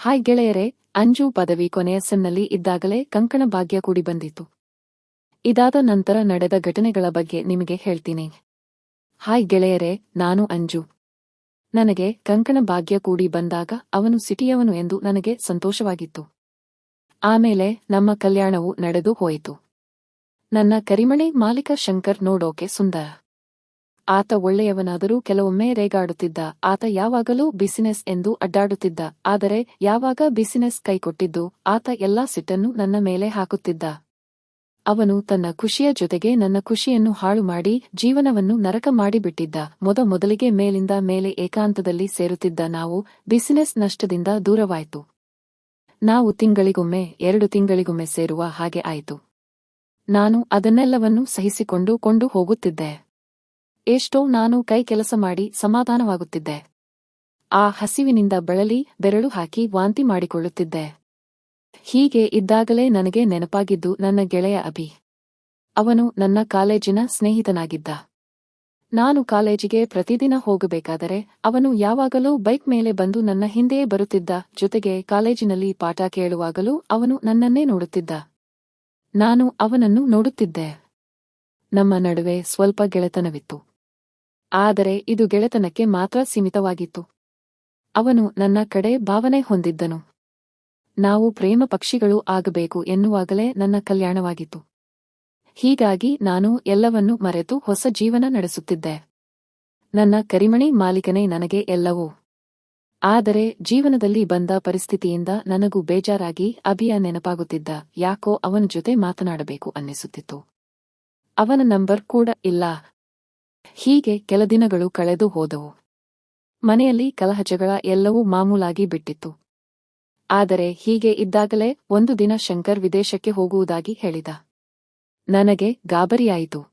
Hi ಗೆಳೆಯರೇ, ಅಂಜು ಪದವಿ ಕೊನೆಯ ಸೆಮ್ನಲ್ಲಿ ಇದ್ದಾಗಲೇ ಕಂಕಣ ಭಾಗ್ಯ ಕೂಡಿ ಬಂದಿತು ಇದಾದ ನಂತರ ನಡೆದ ಘಟನೆಗಳ ಬಗ್ಗೆ ನಿಮಗೆ ಹೇಳ್ತೀನಿ. ಹಾಯ್ ಗೆಳೆಯರೇ, ನಾನು ಅಂಜು. ನನಗೆ ಕಂಕಣ ಭಾಗ್ಯ ಕೂಡಿ ಬಂದಾಗ ಅವನು ಸಿಟಿಯವನು ಎಂದು ನನಗೆ ಸಂತೋಷವಾಗಿತ್ತು. ಆಮೇಲೆ ನಮ್ಮ ಕಲ್ಯಾಣವು ನಡೆದು ಹೋಯಿತು. ನನ್ನ ಕರಿಮಣೆ ಮಾಲೀಕ ಶಂಕರ್ ನೋಡೋಕೆ ಸುಂದರ. ಆತ ಒಳ್ಳೆಯವನಾದರೂ ಕೆಲವೊಮ್ಮೆ ರೇಗಾಡುತ್ತಿದ್ದ. ಆತ ಯಾವಾಗಲೂ ಬಿಸಿನೆಸ್ ಎಂದು ಅಡ್ಡಾಡುತ್ತಿದ್ದ. ಆದರೆ ಯಾವಾಗ ಬಿಸಿನೆಸ್ ಕೈಕೊಟ್ಟಿದ್ದು, ಆತ ಎಲ್ಲಾ ಸಿಟ್ಟನ್ನು ನನ್ನ ಮೇಲೆ ಹಾಕುತ್ತಿದ್ದ. ಅವನು ತನ್ನ ಖುಷಿಯ ಜೊತೆಗೆ ನನ್ನ ಖುಷಿಯನ್ನು ಹಾಳು ಮಾಡಿ ಜೀವನವನ್ನು ನರಕ ಮಾಡಿಬಿಟ್ಟಿದ್ದ. ಮೊದ ಮೊದಲಿಗೆ ಮೇಲಿಂದ ಮೇಲೆ ಏಕಾಂತದಲ್ಲಿ ಸೇರುತ್ತಿದ್ದ ನಾವು ಬಿಸಿನೆಸ್ ನಷ್ಟದಿಂದ ದೂರವಾಯಿತು. ನಾವು ತಿಂಗಳಿಗೊಮ್ಮೆ, ಎರಡು ತಿಂಗಳಿಗೊಮ್ಮೆ ಸೇರುವ ಹಾಗೆ ಆಯಿತು. ನಾನು ಅದನ್ನೆಲ್ಲವನ್ನೂ ಸಹಿಸಿಕೊಂಡು ಕೊಂಡು ಹೋಗುತ್ತಿದ್ದೆ. ಎಷ್ಟೋ ನಾನು ಕೈ ಕೆಲಸ ಮಾಡಿ ಸಮಾಧಾನವಾಗುತ್ತಿದ್ದೆ. ಆ ಹಸಿವಿನಿಂದ ಬಳಲಿ ಬೆರಳು ಹಾಕಿ ವಾಂತಿ ಮಾಡಿಕೊಳ್ಳುತ್ತಿದ್ದೆ. ಹೀಗೆ ಇದ್ದಾಗಲೇ ನನಗೆ ನೆನಪಾಗಿದ್ದು ನನ್ನ ಗೆಳೆಯ ಅಭಿ. ಅವನು ನನ್ನ ಕಾಲೇಜಿನ ಸ್ನೇಹಿತನಾಗಿದ್ದ. ನಾನು ಕಾಲೇಜಿಗೆ ಪ್ರತಿದಿನ ಹೋಗಬೇಕಾದರೆ ಅವನು ಯಾವಾಗಲೂ ಬೈಕ್ ಮೇಲೆ ಬಂದು ನನ್ನ ಹಿಂದೆಯೇ ಬರುತ್ತಿದ್ದ, ಜೊತೆಗೆ ಕಾಲೇಜಿನಲ್ಲಿ ಪಾಠ ಕೇಳುವಾಗಲೂ ಅವನು ನನ್ನನ್ನೇ ನೋಡುತ್ತಿದ್ದ. ನಾನು ಅವನನ್ನು ನೋಡುತ್ತಿದ್ದೆ. ನಮ್ಮ ನಡುವೆ ಸ್ವಲ್ಪ ಗೆಳೆತನವಿತ್ತು. ಆದರೆ ಇದು ಗೆಳೆತನಕ್ಕೆ ಮಾತ್ರ ಸೀಮಿತವಾಗಿತ್ತು. ಅವನು ನನ್ನ ಕಡೆ ಭಾವನೆ ಹೊಂದಿದ್ದನು. ನಾವು ಪ್ರೇಮ ಪಕ್ಷಿಗಳು ಆಗಬೇಕು ಎನ್ನುವಾಗಲೇ ನನ್ನ ಕಲ್ಯಾಣವಾಗಿತ್ತು. ಹೀಗಾಗಿ ನಾನು ಎಲ್ಲವನ್ನೂ ಮರೆತು ಹೊಸ ಜೀವನ ನಡೆಸುತ್ತಿದ್ದೆ. ನನ್ನ ಕರಿಮಣಿ ಮಾಲೀಕನೇ ನನಗೆ ಎಲ್ಲವೂ. ಆದರೆ ಜೀವನದಲ್ಲಿ ಬಂದ ಪರಿಸ್ಥಿತಿಯಿಂದ ನನಗೂ ಬೇಜಾರಾಗಿ ಅಭಿಯ ನೆನಪಾಗುತ್ತಿದ್ದ ಯಾಕೋ ಅವನ ಜೊತೆ ಮಾತನಾಡಬೇಕು ಅನ್ನಿಸುತ್ತಿತ್ತು. ಅವನ ನಂಬರ್ ಕೂಡ ಇಲ್ಲ. ಹೀಗೆ ಕೆಲ ದಿನಗಳು ಕಳೆದು ಹೋದವು. ಮನೆಯಲ್ಲಿ ಕಲಹಜಗಳ ಎಲ್ಲವೂ ಮಾಮೂಲಾಗಿ ಬಿಟ್ಟಿತ್ತು. ಆದರೆ ಹೀಗೆ ಇದ್ದಾಗಲೇ ಒಂದು ದಿನ ಶಂಕರ್ ವಿದೇಶಕ್ಕೆ ಹೋಗುವುದಾಗಿ ಹೇಳಿದ. ನನಗೆ ಗಾಬರಿಯಾಯಿತು.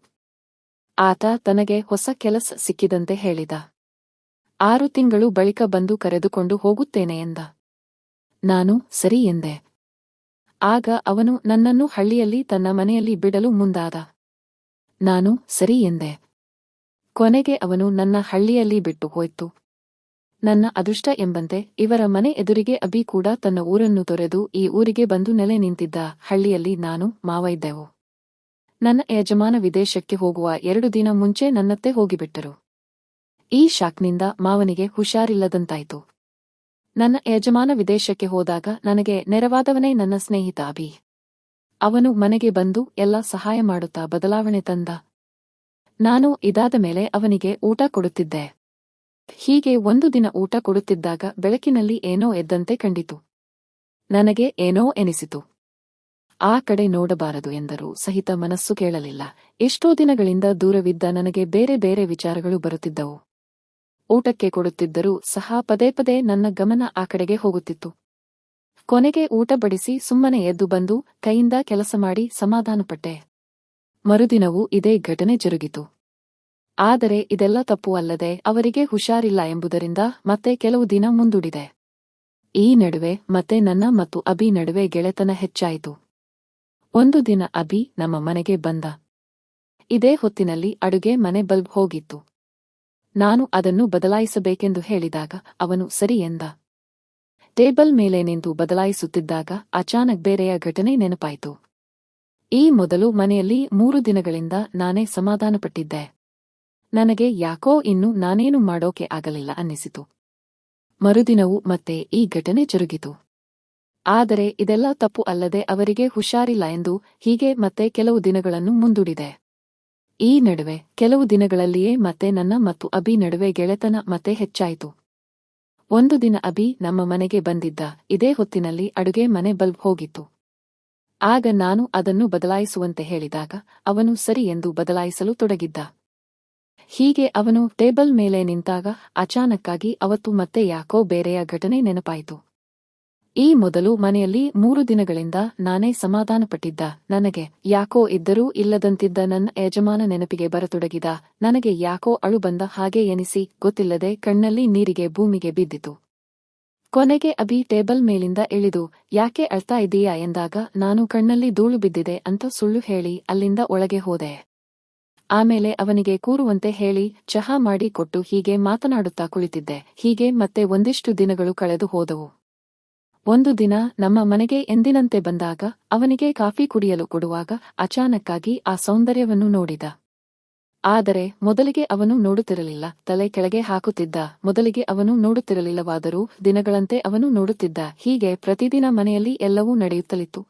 ಆತ ತನಗೆ ಹೊಸ ಕೆಲಸ ಸಿಕ್ಕಿದಂತೆ ಹೇಳಿದ. ಆರು ತಿಂಗಳು ಬಳಿಕ ಬಂದು ಕರೆದುಕೊಂಡು ಹೋಗುತ್ತೇನೆ ಎಂದ. ನಾನು ಸರಿ ಎಂದೆ. ಆಗ ಅವನು ನನ್ನನ್ನು ಹಳ್ಳಿಯಲ್ಲಿ ತನ್ನ ಮನೆಯಲ್ಲಿ ಬಿಡಲು ಮುಂದಾದ. ನಾನು ಸರಿ ಎಂದೆ. ಕೊನೆಗೆ ಅವನು ನನ್ನ ಹಳ್ಳಿಯಲ್ಲಿ ಬಿಟ್ಟು ಹೋಯ್ತು. ನನ್ನ ಅದೃಷ್ಟ ಎಂಬಂತೆ ಇವರ ಮನೆ ಎದುರಿಗೆ ಅಬಿ ಕೂಡ ತನ್ನ ಊರನ್ನು ತೊರೆದು ಈ ಊರಿಗೆ ಬಂದು ನೆಲೆ ನಿಂತಿದ್ದ ಹಳ್ಳಿಯಲ್ಲಿ ನಾನು, ಮಾವ ಇದ್ದೆವು. ನನ್ನ ಯಜಮಾನ ವಿದೇಶಕ್ಕೆ ಹೋಗುವ ಎರಡು ದಿನ ಮುಂಚೆ ನನ್ನತ್ತೆ ಹೋಗಿಬಿಟ್ಟರು. ಈ ಶಾಕ್ನಿಂದ ಮಾವನಿಗೆ ಹುಷಾರಿಲ್ಲದಂತಾಯಿತು. ನನ್ನ ಯಜಮಾನ ವಿದೇಶಕ್ಕೆ ಹೋದಾಗ ನನಗೆ ನೆರವಾದವನೇ ನನ್ನ ಸ್ನೇಹಿತ ಅಭಿ. ಅವನು ಮನೆಗೆ ಬಂದು ಎಲ್ಲ ಸಹಾಯ ಮಾಡುತ್ತಾ ಬದಲಾವಣೆ ತಂದ. ನಾನು ಇದಾದ ಮೇಲೆ ಅವನಿಗೆ ಊಟ ಕೊಡುತ್ತಿದ್ದೆ. ಹೀಗೆ ಒಂದು ದಿನ ಊಟ ಕೊಡುತ್ತಿದ್ದಾಗ ಬೆಳಕಿನಲ್ಲಿ ಏನೋ ಎದ್ದಂತೆ ಕಂಡಿತು. ನನಗೆ ಏನೋ ಎನಿಸಿತು. ಆ ಕಡೆ ನೋಡಬಾರದು ಎಂದರೂ ಸಹಿತ ಮನಸ್ಸು ಕೇಳಲಿಲ್ಲ. ಎಷ್ಟೋ ದಿನಗಳಿಂದ ದೂರವಿದ್ದ ನನಗೆ ಬೇರೆ ಬೇರೆ ವಿಚಾರಗಳು ಬರುತ್ತಿದ್ದವು. ಊಟಕ್ಕೆ ಕೊಡುತ್ತಿದ್ದರೂ ಸಹ ಪದೇ ಪದೇ ನನ್ನ ಗಮನ ಆ ಕಡೆಗೆ ಹೋಗುತ್ತಿತ್ತು. ಕೊನೆಗೆ ಊಟ ಬಡಿಸಿ ಸುಮ್ಮನೆ ಎದ್ದು ಬಂದು ಕೈಯಿಂದ ಕೆಲಸ ಮಾಡಿ ಸಮಾಧಾನಪಟ್ಟೆ. ಮರುದಿನವೂ ಇದೇ ಘಟನೆ ಜರುಗಿತು. ಆದರೆ ಇದೆಲ್ಲ ತಪ್ಪು ಅಲ್ಲದೆ ಅವರಿಗೆ ಹುಷಾರಿಲ್ಲ ಎಂಬುದರಿಂದ ಮತ್ತೆ ಕೆಲವು ದಿನ ಮುಂದೂಡಿದೆ. ಈ ನಡುವೆ ಮತ್ತೆ ನನ್ನ ಮತ್ತು ಅಭಿ ನಡುವೆ ಗೆಳೆತನ ಹೆಚ್ಚಾಯಿತು. ಒಂದು ದಿನ ಅಭಿ ನಮ್ಮ ಮನೆಗೆ ಬಂದ. ಇದೇ ಹೊತ್ತಿನಲ್ಲಿ ಅಡುಗೆ ಮನೆ ಬಲ್ಬ್ ಹೋಗಿತ್ತು. ನಾನು ಅದನ್ನು ಬದಲಾಯಿಸಬೇಕೆಂದು ಹೇಳಿದಾಗ ಅವನು ಸರಿ ಎಂದ. ಟೇಬಲ್ ಮೇಲೆ ನಿಂತು ಬದಲಾಯಿಸುತ್ತಿದ್ದಾಗ ಅಚಾನಕ್ ಬೇರೆಯ ಘಟನೆ ನೆನಪಾಯಿತು. ಈ ಮೊದಲು ಮನೆಯಲ್ಲಿ ಮೂರು ದಿನಗಳಿಂದ ನಾನೇ ಸಮಾಧಾನಪಟ್ಟಿದ್ದೆ. ನನಗೆ ಯಾಕೋ ಇನ್ನು ನಾನೇನು ಮಾಡೋಕೆ ಆಗಲಿಲ್ಲ ಅನ್ನಿಸಿತು. ಮರುದಿನವೂ ಮತ್ತೆ ಈ ಘಟನೆ ಜರುಗಿತು ಆದರೆ ಇದೆಲ್ಲ ತಪ್ಪು ಅಲ್ಲದೆ ಅವರಿಗೆ ಹುಷಾರಿಲ್ಲ ಎಂದು ಹೀಗೆ ಮತ್ತೆ ಕೆಲವು ದಿನಗಳನ್ನು ಮುಂದೂಡಿದೆ. ಈ ನಡುವೆ ಕೆಲವು ದಿನಗಳಲ್ಲಿಯೇ ಮತ್ತೆ ನನ್ನ ಮತ್ತು ಅಭಿ ನಡುವೆ ಗೆಳೆತನ ಮತ್ತೆ ಹೆಚ್ಚಾಯಿತು. ಒಂದು ದಿನ ಅಭಿ ನಮ್ಮ ಮನೆಗೆ ಬಂದಿದ್ದ ಇದೇ ಹೊತ್ತಿನಲ್ಲಿ ಅಡುಗೆ ಮನೆ ಬಲ್ಬ್ ಹೋಗಿತ್ತು. ಆಗ ನಾನು ಅದನ್ನು ಬದಲಾಯಿಸುವಂತೆ ಹೇಳಿದಾಗ ಅವನು ಸರಿ ಎಂದು ಬದಲಾಯಿಸಲು ತೊಡಗಿದ್ದ. ಹೀಗೆ ಅವನು ಟೇಬಲ್ ಮೇಲೆ ನಿಂತಾಗ ಅಚಾನಕ್ಕಾಗಿ ಅವತ್ತು ಮತ್ತೆ ಯಾಕೋ ಬೇರೆಯ ಘಟನೆ ನೆನಪಾಯಿತು. ಈ ಮೊದಲು ಮನೆಯಲ್ಲಿ ಮೂರು ದಿನಗಳಿಂದ ನಾನೇ ಸಮಾಧಾನಪಟ್ಟಿದ್ದ. ನನಗೆ ಯಾಕೋ ಇದ್ದರೂ ಇಲ್ಲದಂತಿದ್ದ ನನ್ನ ಯಜಮಾನ ನೆನಪಿಗೆ ಬರತೊಡಗಿದ. ನನಗೆ ಯಾಕೋ ಅಳು ಬಂದ ಹಾಗೆ ಎನಿಸಿ, ಗೊತ್ತಿಲ್ಲದೆ ಕಣ್ಣಲ್ಲಿ ನೀರಿಗೆ ಭೂಮಿಗೆ ಬಿದ್ದಿತು. ಕೊನೆಗೆ ಅಭಿ ಟೇಬಲ್ ಮೇಲಿಂದ ಇಳಿದು, ಯಾಕೆ ಅಳ್ತಾ ಇದ್ದೀಯಾ? ಎಂದಾಗ, ನಾನು ಕಣ್ಣಲ್ಲಿ ಧೂಳು ಬಿದ್ದಿದೆ ಅಂತ ಸುಳ್ಳು ಹೇಳಿ ಅಲ್ಲಿಂದ ಒಳಗೆ ಹೋದೆ. ಆಮೇಲೆ ಅವನಿಗೆ ಕೂರುವಂತೆ ಹೇಳಿ, ಚಹಾ ಮಾಡಿ ಕೊಟ್ಟು ಹೀಗೆ ಮಾತನಾಡುತ್ತಾ ಕುಳಿತಿದ್ದೆ. ಹೀಗೆ ಮತ್ತೆ ಒಂದಿಷ್ಟು ದಿನಗಳು ಕಳೆದು ಹೋದವು. ಒಂದು ದಿನ ನಮ್ಮ ಮನೆಗೆ ಎಂದಿನಂತೆ ಬಂದಾಗ, ಅವನಿಗೆ ಕಾಫಿ ಕುಡಿಯಲು ಕೊಡುವಾಗ ಅಚಾನಕ್ಕಾಗಿ ಆ ಸೌಂದರ್ಯವನ್ನು ನೋಡಿದ. ಆದರೆ ಮೊದಲಿಗೆ ಅವನು ನೋಡುತ್ತಿರಲಿಲ್ಲ. ತಲೆ ಕೆಳಗೆ ಹಾಕುತ್ತಿದ್ದ. ಮೊದಲಿಗೆ ಅವನು ನೋಡುತ್ತಿರಲಿಲ್ಲವಾದರೂ ದಿನಗಳಂತೆ ಅವನು ನೋಡುತ್ತಿದ್ದ. ಹೀಗೆ ಪ್ರತಿದಿನ ಮನೆಯಲ್ಲಿ ಎಲ್ಲವೂ ನಡೆಯುತ್ತಲಿತ್ತು.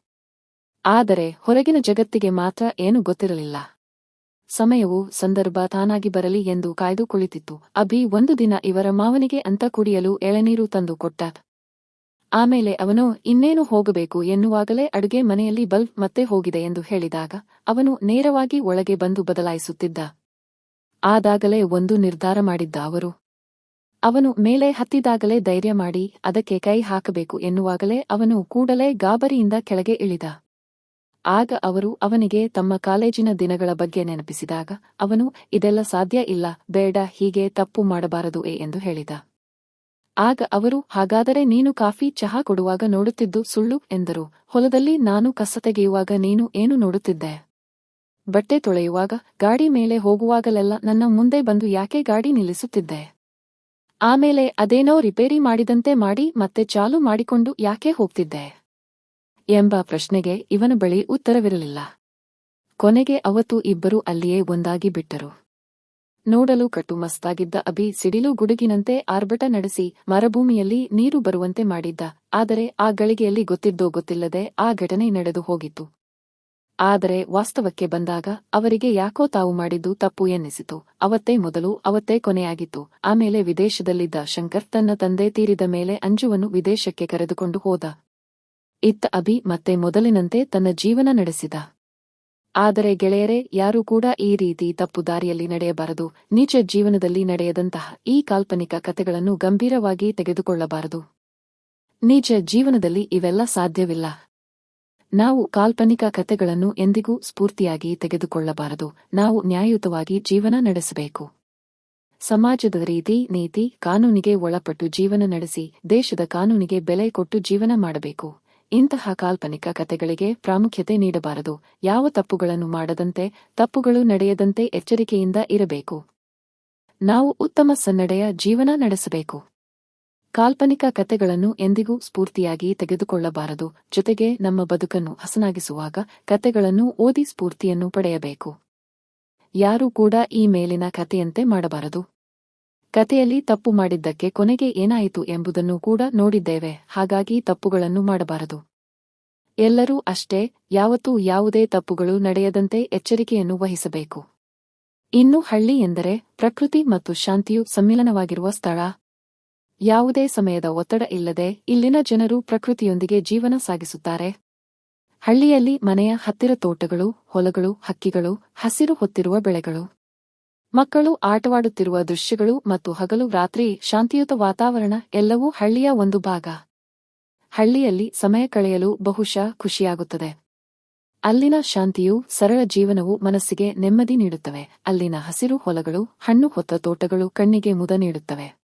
ಆದರೆ ಹೊರಗಿನ ಜಗತ್ತಿಗೆ ಮಾತ್ರ ಏನು ಗೊತ್ತಿರಲಿಲ್ಲ. ಸಮಯವು ಸಂದರ್ಭ ತಾನಾಗಿ ಬರಲಿ ಎಂದು ಕಾಯ್ದು ಕುಳಿತಿತ್ತು ಅಭಿ ಒಂದು ದಿನ ಇವರ ಮಾವನಿಗೆ ಅಂತ ಕುಡಿಯಲು ಎಳೆನೀರು ತಂದು ಕೊಟ್ಟ. ಆಮೇಲೆ ಅವನು, ಇನ್ನೇನು ಹೋಗಬೇಕು? ಎನ್ನುವಾಗಲೇ ಅಡುಗೆ ಮನೆಯಲ್ಲಿ ಬಲ್ಬ್ ಮತ್ತೆ ಹೋಗಿದೆ ಎಂದು ಹೇಳಿದಾಗ, ಅವನು ನೇರವಾಗಿ ಒಳಗೆ ಬಂದು ಬದಲಾಯಿಸುತ್ತಿದ್ದ. ಆದಾಗಲೇ ಒಂದು ನಿರ್ಧಾರ ಮಾಡಿದ್ದ ಅವರು. ಅವನು ಮೇಲೆ ಹತ್ತಿದಾಗಲೇ ಧೈರ್ಯ ಮಾಡಿ, ಅದಕ್ಕೆ ಕೈ ಹಾಕಬೇಕು ಎನ್ನುವಾಗಲೇ ಅವನು ಕೂಡಲೇ ಗಾಬರಿಯಿಂದ ಕೆಳಗೆ ಇಳಿದ. ಆಗ ಅವರು ಅವನಿಗೆ ತಮ್ಮ ಕಾಲೇಜಿನ ದಿನಗಳ ಬಗ್ಗೆ ನೆನಪಿಸಿದಾಗ, ಅವನು, ಇದೆಲ್ಲ ಸಾಧ್ಯ ಇಲ್ಲ, ಬೇಡ, ಹೀಗೆ ತಪ್ಪು ಮಾಡಬಾರದು ಎ ಎಂದು ಹೇಳಿದ. ಆಗ ಅವರು, ಹಾಗಾದರೆ ನೀನು ಕಾಫಿ, ಚಹಾ ಕೊಡುವಾಗ ನೋಡುತ್ತಿದ್ದು ಸುಳ್ಳು, ಎಂದರು. ಹೊಲದಲ್ಲಿ ನಾನು ಕಸ ತೆಗೆಯುವಾಗ ನೀನು ಏನು ನೋಡುತ್ತಿದ್ದೆ? ಬಟ್ಟೆ ತೊಳೆಯುವಾಗ ಗಾಡಿ ಮೇಲೆ ಹೋಗುವಾಗಲೆಲ್ಲ ನನ್ನ ಮುಂದೆ ಬಂದು ಯಾಕೆ ಗಾಡಿ ನಿಲ್ಲಿಸುತ್ತಿದ್ದೆ? ಆಮೇಲೆ ಅದೇನೋ ರಿಪೇರಿ ಮಾಡಿದಂತೆ ಮಾಡಿ ಮತ್ತೆ ಚಾಲು ಮಾಡಿಕೊಂಡು ಯಾಕೆ ಹೋಗ್ತಿದ್ದೆ? ಎಂಬ ಪ್ರಶ್ನೆಗೆ ಇವನ ಬಳಿ ಉತ್ತರವಿರಲಿಲ್ಲ. ಕೊನೆಗೆ ಅವತ್ತು ಇಬ್ಬರೂ ಅಲ್ಲಿಯೇ ಒಂದಾಗಿ ಬಿಟ್ಟರು. ನೋಡಲು ಕಟ್ಟುಮಸ್ತಾಗಿದ್ದ ಅಭಿ ಸಿಡಿಲು ಗುಡುಗಿನಂತೆ ಆರ್ಭಟ ನಡೆಸಿ ಮರಭೂಮಿಯಲ್ಲಿ ನೀರು ಬರುವಂತೆ ಮಾಡಿದ್ದ, ಆದರೆ ಆ ಗಳಿಗೆಯಲ್ಲಿ ಗೊತ್ತಿದ್ದೋ ಗೊತ್ತಿಲ್ಲದೆ ಆ ಘಟನೆ ನಡೆದು ಹೋಗಿತ್ತು. ಆದರೆ ವಾಸ್ತವಕ್ಕೆ ಬಂದಾಗ ಅವರಿಗೆ ಯಾಕೋ ತಾವು ಮಾಡಿದ್ದು ತಪ್ಪು ಎನ್ನಿಸಿತು. ಅವತ್ತೇ ಮೊದಲು, ಅವತ್ತೇ ಕೊನೆಯಾಗಿತ್ತು. ಆಮೇಲೆ ವಿದೇಶದಲ್ಲಿದ್ದ ಶಂಕರ್ ತನ್ನ ತಂದೆ ತೀರಿದ ಮೇಲೆ ಅಂಜುವನ್ನು ವಿದೇಶಕ್ಕೆ ಕರೆದುಕೊಂಡು ಹೋದ. ಇತ್ತ ಅಭಿ ಮತ್ತೆ ಮೊದಲಿನಂತೆ ತನ್ನ ಜೀವನ ನಡೆಸಿದ. ಆದರೆ ಗೆಳೆಯರೇ, ಯಾರೂ ಕೂಡ ಈ ರೀತಿ ತಪ್ಪು ದಾರಿಯಲ್ಲಿ ನಡೆಯಬಾರದು. ನಿಜ ಜೀವನದಲ್ಲಿ ನಡೆಯದಂತಹ ಈ ಕಾಲ್ಪನಿಕ ಕಥೆಗಳನ್ನು ಗಂಭೀರವಾಗಿ ತೆಗೆದುಕೊಳ್ಳಬಾರದು. ನಿಜ ಜೀವನದಲ್ಲಿ ಇವೆಲ್ಲ ಸಾಧ್ಯವಿಲ್ಲ. ನಾವು ಕಾಲ್ಪನಿಕ ಕಥೆಗಳನ್ನು ಎಂದಿಗೂ ಸ್ಫೂರ್ತಿಯಾಗಿ ತೆಗೆದುಕೊಳ್ಳಬಾರದು. ನಾವು ನ್ಯಾಯಯುತವಾಗಿ ಜೀವನ ನಡೆಸಬೇಕು. ಸಮಾಜದ ರೀತಿ ನೀತಿ ಕಾನೂನಿಗೆ ಒಳಪಟ್ಟು ಜೀವನ ನಡೆಸಿ, ದೇಶದ ಕಾನೂನಿಗೆ ಬೆಲೆ ಕೊಟ್ಟು ಜೀವನ ಮಾಡಬೇಕು. ಇಂತಹ ಕಾಲ್ಪನಿಕ ಕಥೆಗಳಿಗೆ ಪ್ರಾಮುಖ್ಯತೆ ನೀಡಬಾರದು. ಯಾವ ತಪ್ಪುಗಳನ್ನು ಮಾಡದಂತೆ, ತಪ್ಪುಗಳು ನಡೆಯದಂತೆ ಎಚ್ಚರಿಕೆಯಿಂದ ಇರಬೇಕು. ನಾವು ಉತ್ತಮ ಸನ್ನಡೆಯ ಜೀವನ ನಡೆಸಬೇಕು. ಕಾಲ್ಪನಿಕ ಕಥೆಗಳನ್ನು ಎಂದಿಗೂ ಸ್ಫೂರ್ತಿಯಾಗಿ ತೆಗೆದುಕೊಳ್ಳಬಾರದು. ಜೊತೆಗೆ ನಮ್ಮ ಬದುಕನ್ನು ಹಸನಾಗಿಸುವಾಗ ಕತೆಗಳನ್ನು ಓದಿ ಸ್ಫೂರ್ತಿಯನ್ನು ಪಡೆಯಬೇಕು. ಯಾರೂ ಕೂಡ ಈ ಮೇಲಿನ ಕಥೆಯಂತೆ ಮಾಡಬಾರದು. ಕಥೆಯಲ್ಲಿ ತಪ್ಪು ಮಾಡಿದ್ದಕ್ಕೆ ಕೊನೆಗೆ ಏನಾಯಿತು ಎಂಬುದನ್ನು ಕೂಡ ನೋಡಿದ್ದೇವೆ. ಹಾಗಾಗಿ ತಪ್ಪುಗಳನ್ನು ಮಾಡಬಾರದು. ಎಲ್ಲರೂ ಅಷ್ಟೇ, ಯಾವತ್ತೂ ಯಾವುದೇ ತಪ್ಪುಗಳು ನಡೆಯದಂತೆ ಎಚ್ಚರಿಕೆಯನ್ನು ವಹಿಸಬೇಕು. ಇನ್ನು ಹಳ್ಳಿ ಎಂದರೆ ಪ್ರಕೃತಿ ಮತ್ತು ಶಾಂತಿಯು ಸಮ್ಮಿಲನವಾಗಿರುವ ಸ್ಥಳ. ಯಾವುದೇ ಸಮಯದ ಒತ್ತಡ ಇಲ್ಲದೆ ಇಲ್ಲಿನ ಜನರು ಪ್ರಕೃತಿಯೊಂದಿಗೆ ಜೀವನ ಸಾಗಿಸುತ್ತಾರೆ. ಹಳ್ಳಿಯಲ್ಲಿ ಮನೆಯ ಹತ್ತಿರ ತೋಟಗಳು, ಹೊಲಗಳು, ಹಕ್ಕಿಗಳು, ಹಸಿರು ಹೊತ್ತಿರುವ ಬೆಳೆಗಳು. ಮಕ್ಕಳು ಆಟವಾಡುತ್ತಿರುವ ದೃಶ್ಯಗಳು ಮತ್ತು ಹಗಲು ರಾತ್ರಿ ಶಾಂತಿಯುತ ವಾತಾವರಣ ಎಲ್ಲವೂ ಹಳ್ಳಿಯ ಒಂದು ಭಾಗ. ಹಳ್ಳಿಯಲ್ಲಿ ಸಮಯ ಕಳೆಯಲು ಬಹುಶಃ ಖುಷಿಯಾಗುತ್ತದೆ. ಅಲ್ಲಿನ ಶಾಂತಿಯು ಸರಳ ಜೀವನವು ಮನಸ್ಸಿಗೆ ನೆಮ್ಮದಿ ನೀಡುತ್ತವೆ. ಅಲ್ಲಿನ ಹಸಿರು ಹೊಲಗಳು, ಹಣ್ಣು ಹೊತ್ತ ತೋಟಗಳು ಕಣ್ಣಿಗೆ ಮುದ ನೀಡುತ್ತವೆ.